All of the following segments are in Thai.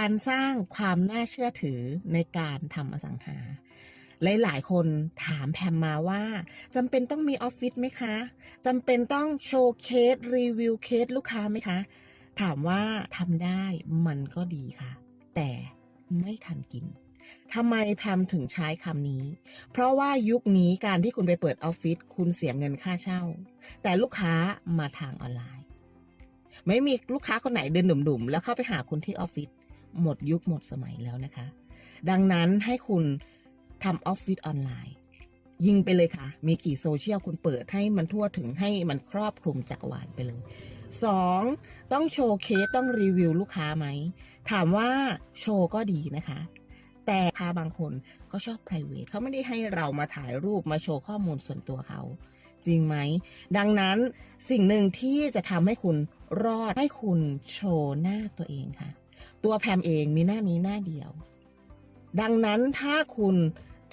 การสร้างความน่าเชื่อถือในการทำอสังหา หลาย ๆ คนถามแพมมาว่าจำเป็นต้องมีออฟฟิศไหมคะจำเป็นต้องโชว์เคสรีวิวเคสลูกค้าไหมคะ ถามว่าทำได้มันก็ดีค่ะ แต่ไม่ทันกินทำไมแพมถึงใช้คำนี้ เพราะว่ายุคนี้การที่คุณไปเปิดออฟฟิศคุณเสียเงินค่าเช่า แต่ลูกค้ามาทางออนไลน์ ไม่มีลูกค้าคนไหนเดินดุ่มๆ แล้วเข้าไปหาคุณที่ออฟฟิศ หมดยุคหมดสมัยแล้วนะคะ ดังนั้นให้คุณทำออฟฟิศออนไลน์ ยิงไปเลยค่ะ มีกี่โซเชียลคุณเปิดให้มันทั่วถึงให้มันครอบคลุมจักรวาลไปเลยสองต้องโชว์เคสต้องรีวิวลูกค้าไหม ถามว่าโชว์ก็ดีนะคะ แต่ค้าบางคนเขาชอบ p r i v a t เขาไม่ได้ให้เรามาถ่ายรูปมาโชว์ข้อมูลส่วนตัวเขา จริงไหม ดังนั้นสิ่งหนึ่งที่จะทำให้คุณรอดให้คุณโชว์หน้าตัวเองค่ะ ตัวแพมเองมีหน้านี้หน้าเดียว ดังนั้นถ้าคุณ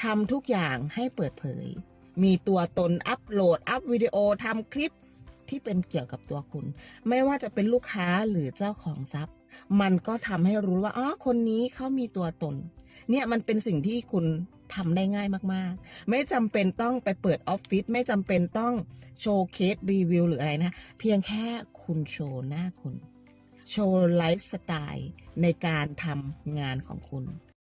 ทำทุกอย่างให้เปิดเผย มีตัวตนอัปโหลด อัพวิดีโอทำคลิปที่เป็นเกี่ยวกับตัวคุณ ไม่ว่าจะเป็นลูกค้าหรือเจ้าของทรัพย์ มันก็ทำให้รู้ว่าอ๋อคนนี้เขามีตัวตน เนี่ยมันเป็นสิ่งที่คุณทำได้ง่ายมากๆ ไม่จำเป็นต้องไปเปิดออฟฟิศไม่จำเป็นต้องโชว์เคสรีวิวหรืออะไรนะ เพียงแค่คุณโชว์หน้าคุณ โชว์ไลฟ์สไตล์ในการทำงานของคุณ